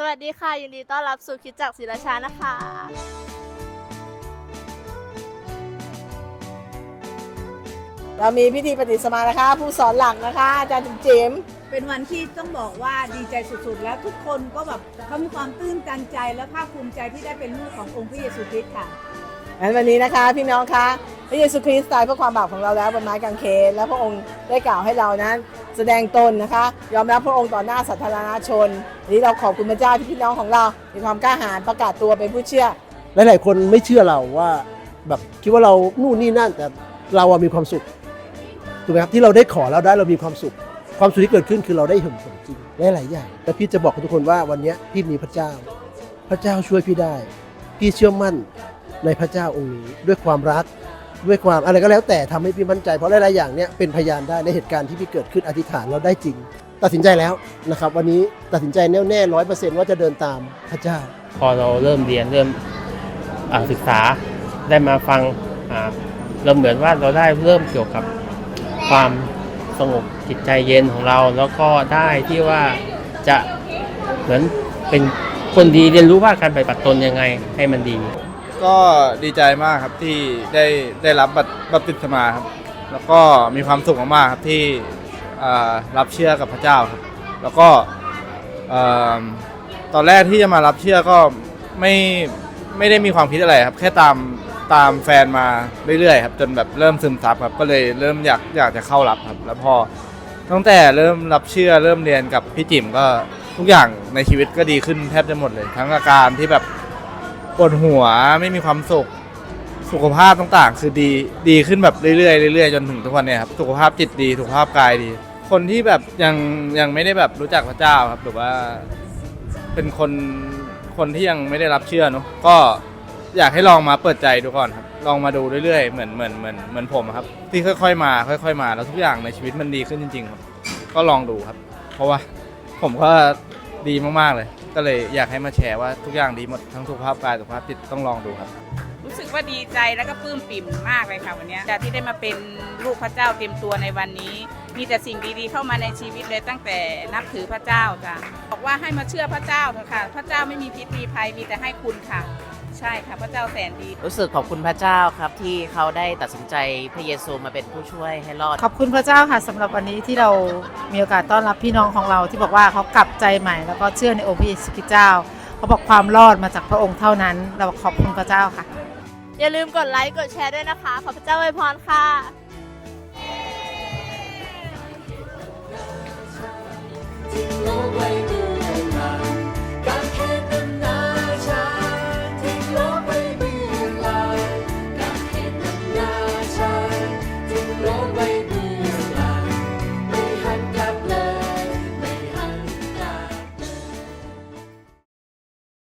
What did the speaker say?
สวัสดีค่ะ ยินดีต้อนรับสู่คิดจักรศิลาชานะคะ เรามีพิธีปฏิสมานะคะ ผู้สอนหลักนะคะ อาจารย์จุ๋มจิ๋มเป็นวันที่ต้องบอกว่าดีใจสุดๆ แล้วทุกคนก็แบบเขามีความตื้นตันใจและภาคภูมิใจที่ได้เป็นลูกขององค์พระเยซูคริสต์ค่ะ งั้นวันนี้นะคะ พี่น้องคะพระเยซูคริสต์ตายเพื่อความบาปของเราแล้วบนไม้กางเขนและพระองค์ได้กล่าวให้เรานั้น แสดงตนนะคะ ยอมรับพระองค์ต่อหน้าสาธารณชนนี้เราขอบคุณพระเจ้าที่พี่น้องของเรา มีความกล้าหาญประกาศตัวเป็นผู้เชื่อ หลาย ๆ คนไม่เชื่อเราว่าแบบคิดว่าเรานู่นนี่นั่นแต่เราอะมีความสุขถูกไหมครับที่เราได้ขอเราได้เรามีความสุข ความสุขที่เกิดขึ้นคือเราได้เห็นผลจริงหลายๆอย่างและพี่จะบอกกับทุกคนว่าวันนี้พี่มีพระเจ้า พระเจ้าช่วยพี่ได้ พี่เชื่อมั่นในพระเจ้าองค์นี้ด้วยความรัก ด้วยความอะไรก็แล้วแต่ทำให้พี่มั่นใจเพราะหลายๆอย่างเนี้ยเป็นพยานได้ในเหตุการณ์ที่พี่เกิดขึ้นอธิษฐานเราได้จริง ตัดสินใจแล้วนะครับ วันนี้ตัดสินใจแน่วแน่ร้อยเปอร์เซ็นต์ว่าจะเดินตามพระเจ้า พอเราเริ่มเรียนเริ่มศึกษาได้มาฟังเราเหมือนว่าเราได้เริ่มเกี่ยวกับความสงบจิตใจเย็นของเรา แล้วก็ได้ที่ว่าจะเหมือนเป็นคนดีเรียนรู้ว่าการปฏิบัติตนยังไงให้มันดี ก็ดีใจมากครับที่ได้ได้รับบัตรบัพติศมาครับ แล้วก็มีความสุขมากๆครับที่อ่ารับเชื่อกับพระเจ้าครับ แล้วก็เอ่อตอนแรกที่จะมารับเชื่อก็ไม่ไม่ได้มีความคิดอะไรครับ แค่ตามตามแฟนมาเรื่อยๆครับจนแบบเริ่มซึมซับครับก็เลยเริ่มอยากอยากจะเข้ารับครับ แล้วพอตั้งแต่เริ่มรับเชื่อเริ่มเรียนกับพี่จิ๋มก็ทุกอย่างในชีวิตก็ดีขึ้นแทบจะหมดเลย ทั้งอาการที่แบบ ปวดหัวไม่มีความสุขสุขภาพต่างๆ คือดีดีขึ้นแบบเรื่อยๆเรื่อยๆจนถึงทุกวันเนี้ยครับสุขภาพจิตดีสุขภาพกายดี คนที่แบบยังยังไม่ได้แบบรู้จักพระเจ้าครับหรือว่า เป็นคนคนที่ยังไม่ได้รับเชื่อเนอะก็อยากให้ลองมาเปิดใจดูก่อนครับ ลองมาดูเรื่อยๆเหมือนเหมือนเหมือนเหมือนผมครับ ที่ค่อย ๆ มาค่อย ๆ มาแล้วทุกอย่างในชีวิตมันดีขึ้นจริง ๆ ครับ ก็ลองดูครับ เพราะว่า ผมก็ดีมากๆเลย ก็เลยอยากให้มาแชร์ว่าทุกอย่างดีหมดทั้งสุขภาพกายสุขภาพจิตต้องลองดูครับ รู้สึกว่าดีใจแล้วก็ปลื้มปิ่มมากเลยค่ะวันนี้จากที่ได้มาเป็นลูกพระเจ้าเต็มตัวในวันนี้ มีแต่สิ่งดีๆเข้ามาในชีวิตเลยตั้งแต่นับถือพระเจ้าจ้ะบอกว่าให้มาเชื่อพระเจ้าเถอะค่ะ พระเจ้าไม่มีพิษมีภัยมีแต่ให้คุณค่ะ ใช่ค่ะพระเจ้าแสนดีรู้สึกขอบคุณพระเจ้าครับที่เขาได้ตัดสินใจพระเยซูมาเป็นผู้ช่วยให้รอด ขอบคุณพระเจ้าค่ะสำหรับวันนี้ที่เรามีโอกาสต้อนรับพี่น้องของเราที่บอกว่าเขากลับใจใหม่ แล้วก็เชื่อในองค์พระเยซูคริสต์เจ้า เขาบอกความรอดมาจากพระองค์เท่านั้น เราขอบคุณพระเจ้าค่ะ อย่าลืมกดไลค์ กดแชร์ด้วยนะคะ ขอพระเจ้าอวยพรค่ะ